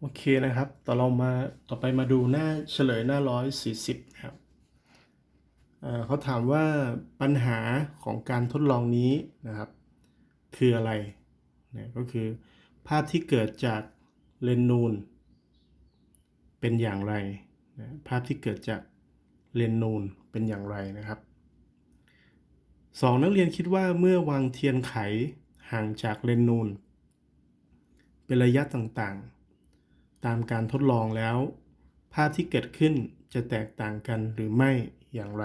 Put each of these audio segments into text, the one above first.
โอเคนะครับ ต่อเรามาต่อไปมาดูหน้าเฉลยหน้าร้อยสี่สิบครับเขาถามว่าปัญหาของการทดลองนี้นะครับ คืออะไรนะก็คือภาพที่เกิดจากเลนส์นูน เป็นอย่างไรนะภาพที่เกิดจากเลนส์นูนเป็นอย่างไรนะครับสองนักเรียนคิดว่าเมื่อวางเทียนไขห่างจากเลนส์นูน เป็นระยะต่างๆ ตามการทดลองแล้ว ภาพที่เกิดขึ้นจะแตกต่างกันหรือไม่อย่างไร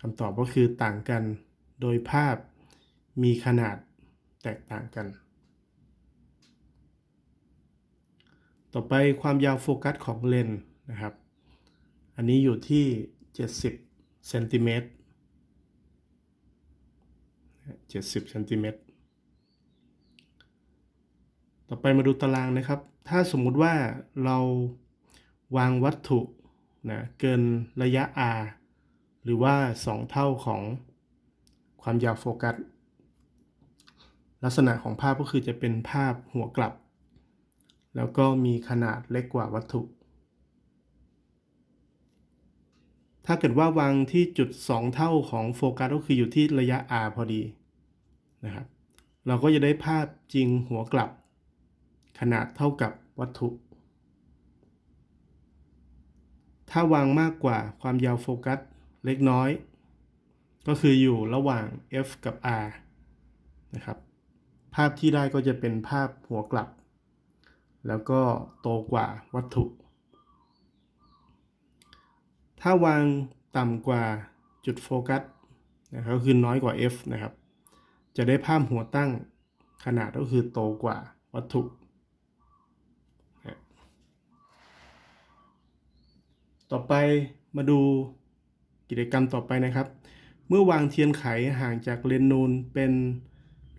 คำตอบก็คือต่างกัน โดยภาพมีขนาดแตกต่างกัน ต่อไปความยาวโฟกัสของเลนส์นะครับ อันนี้อยู่ที่ 70เซนติเมตร70เซนติเมตร ไปมาดูตารางนะครับ ถ้าสมมุติว่าเราวางวัตถุนะเกินระยะ r หรือว่า 2 เท่าของความยาวโฟกัส ลักษณะของภาพก็คือจะเป็นภาพหัวกลับ แล้วก็มีขนาดเล็กกว่าวัตถุ ถ้าเกิดว่าวางที่จุด 2 เท่าของโฟกัสก็คืออยู่ที่ระยะ r พอดีนะครับเราก็จะได้ภาพจริงหัวกลับ ขนาดเท่ากับวัตถุ ถ้าวางมากกว่าความยาวโฟกัสเล็กน้อย ก็คืออยู่ระหว่าง f กับ r นะครับ ภาพที่ได้ก็จะเป็นภาพหัวกลับ แล้วก็โตกว่าวัตถุ ถ้าวางต่ำกว่าจุดโฟกัสนะครับก็คือน้อยกว่า f นะครับ จะได้ภาพหัวตั้งขนาดก็คือโตกว่าวัตถุ ต่อไปมาดูกิจกรรมต่อไปนะครับ เมื่อวางเทียนไขห่างจากเลนส์นูนเป็น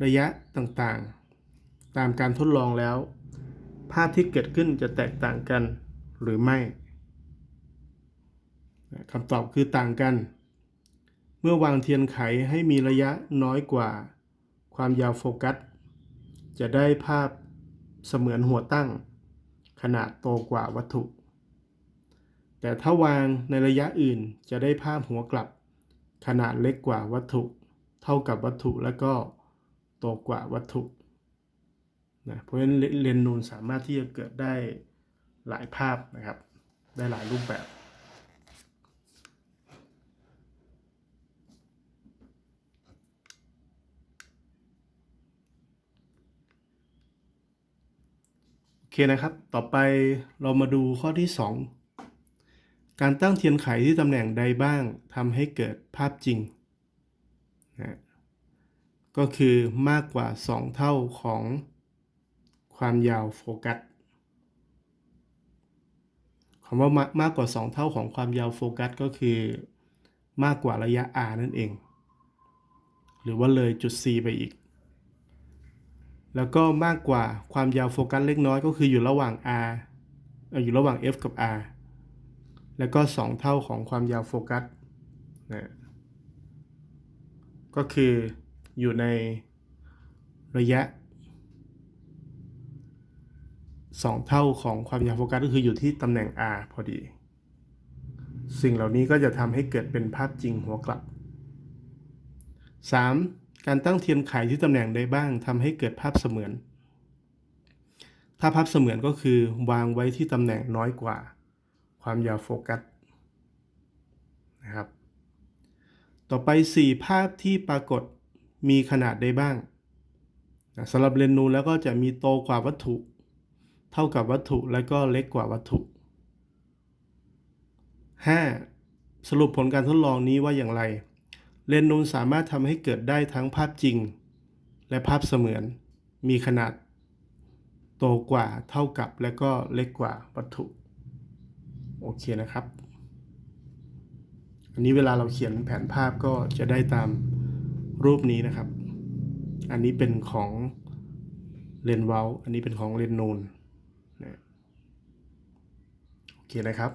ระยะต่างๆ ตามการทดลองแล้ว ภาพที่เกิดขึ้นจะแตกต่างกันหรือไม่คำตอบคือต่างกัน เมื่อวางเทียนไขให้มีระยะน้อยกว่า ความยาวโฟกัส จะได้ภาพเสมือนหัวตั้ง ขนาดโตกว่าวัตถุ แต่ถ้าวางในระยะอื่นจะได้ภาพหัวกลับ ขนาดเล็กกว่าวัตถุ เท่ากับวัตถุและก็โตกว่าวัตถุนะเพราะฉะนั้นเลนส์นูนสามารถที่จะเกิดได้หลายภาพนะครับ ได้หลายรูปแบบโอเคนะครับ ต่อไปเรามาดูข้อที่ 2 การตั้งเทียนไขที่ตำแหน่งใดบ้างทำให้เกิดภาพจริงนะก็คือมากกว่า 2 เท่าของความยาวโฟกัสคำว่ามากมากกว่า 2 เท่าของความยาวโฟกัสก็คือมากกว่าระยะ r นั่นเอง หรือว่าเลยจุด c ไปอีก แล้วก็มากกว่าความยาวโฟกัสเล็กน้อยก็คืออยู่ระหว่าง r อยู่ระหว่าง f กับ r แล้วก็ 2 เท่าของความยาวโฟกัสนะก็คืออยู่ในระยะ 2 เท่าของความยาวโฟกัสก็คืออยู่ที่ตำแหน่ง r พอดี สิ่งเหล่านี้ก็จะทำให้เกิดเป็นภาพจริงหัวกลับ 3. การตั้งเทียนไขที่ตำแหน่งใดบ้างทำให้เกิดภาพเสมือน ถ้าภาพเสมือนก็คือวางไว้ที่ตำแหน่งน้อยกว่า ความยาวโฟกัสนะครับ ต่อไป 4 ภาพที่ปรากฏมีขนาดใดบ้างนะสำหรับเลนส์นูนแล้วก็จะมีโตกว่าวัตถุ เท่ากับวัตถุและก็เล็กกว่าวัตถุ 5. สรุปผลการทดลองนี้ว่าอย่างไร เลนส์นูนสามารถทำให้เกิดได้ทั้งภาพจริง และภาพเสมือน มีขนาด โตกว่าเท่ากับและก็เล็กกว่าวัตถุ โอเคนะครับ อันนี้เวลาเราเขียนแผนภาพก็จะได้ตามรูปนี้นะครับ อันนี้เป็นของเลนเวลอันนี้เป็นของเลนนูนนะโอเคนะครับ